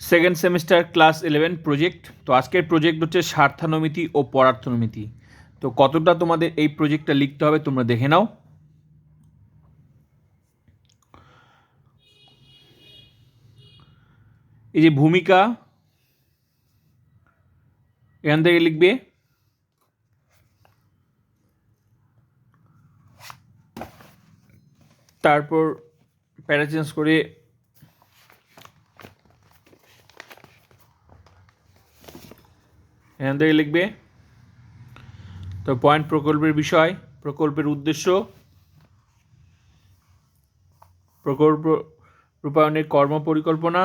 Second semester class eleven project. তো আজকের project হচ্ছে স্বার্থানুমিতি ও পরার্থনমিতি। তো কতটা তোমাদের এই প্রজেক্টটা লিখতে হবে তোমরা দেখে নাও। এই যে ভূমিকা, এখান থেকে লিখবে। তারপর প্যারা চেঞ্জ করে এখান থেকে লিখবে। তো পয়েন্ট প্রকল্পের বিষয়, প্রকল্পের উদ্দেশ্য, প্রকল্প রূপায়ণের কর্ম পরিকল্পনা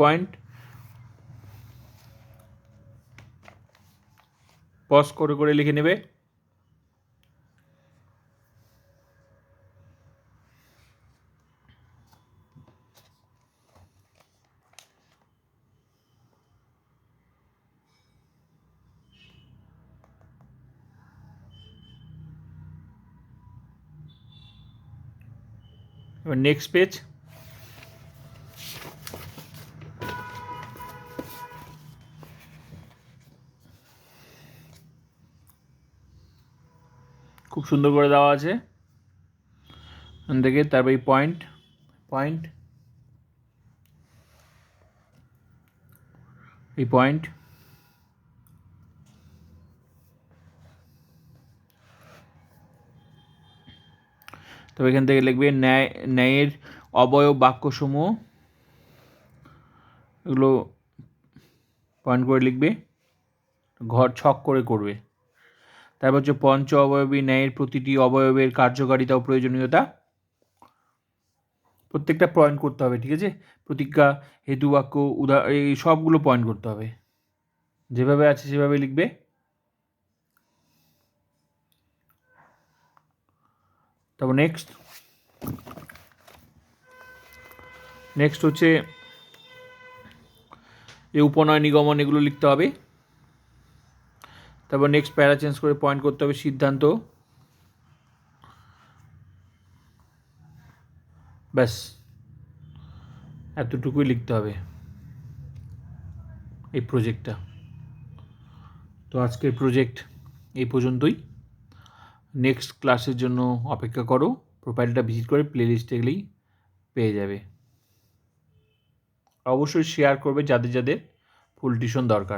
পয়েন্ট পজ করে করে লিখে নেবে। এবার নেক্সট পেজ খুব সুন্দর করে দেওয়া আছে। থেকে তারপর এই পয়েন্ট পয়েন্ট এই পয়েন্ট তবে এখান থেকে লিখবে ন্যায়, ন্যায়ের অবয়ব বাক্যসমূহ। এগুলো পয়েন্ট করে লিখবে। ঘর ছক করে করবে। তারপর হচ্ছে পঞ্চ অবয়বী, ন্যায়ের প্রতিটি অবয়বের কার্যকারিতা ও প্রয়োজনীয়তা। প্রত্যেকটা পয়েন্ট করতে হবে, ঠিক আছে? প্রতিজ্ঞা হেতু বাক্য উদা, এই সবগুলো পয়েন্ট করতে হবে। যেভাবে আছে সেভাবে লিখবে। তারপর নেক্সট নেক্সট হচ্ছে এই উপনয় নিগমন, এগুলো লিখতে হবে। তারপর নেক্সট প্যারা চেঞ্জ করে পয়েন্ট করতে হবে সিদ্ধান্ত। ব্যাস, এতটুকুই লিখতে হবে এই প্রজেক্টটা তো আজকের প্রজেক্ট এই পর্যন্তই। নেক্সট ক্লাসের জন্য অপেক্ষা করো। প্রোফাইলটা ভিজিট করে প্লে প্লেলিস্টে গেলেই পেয়ে যাবে। অবশ্যই শেয়ার করবে যাদের যাদের ফুল টিউশন দরকার।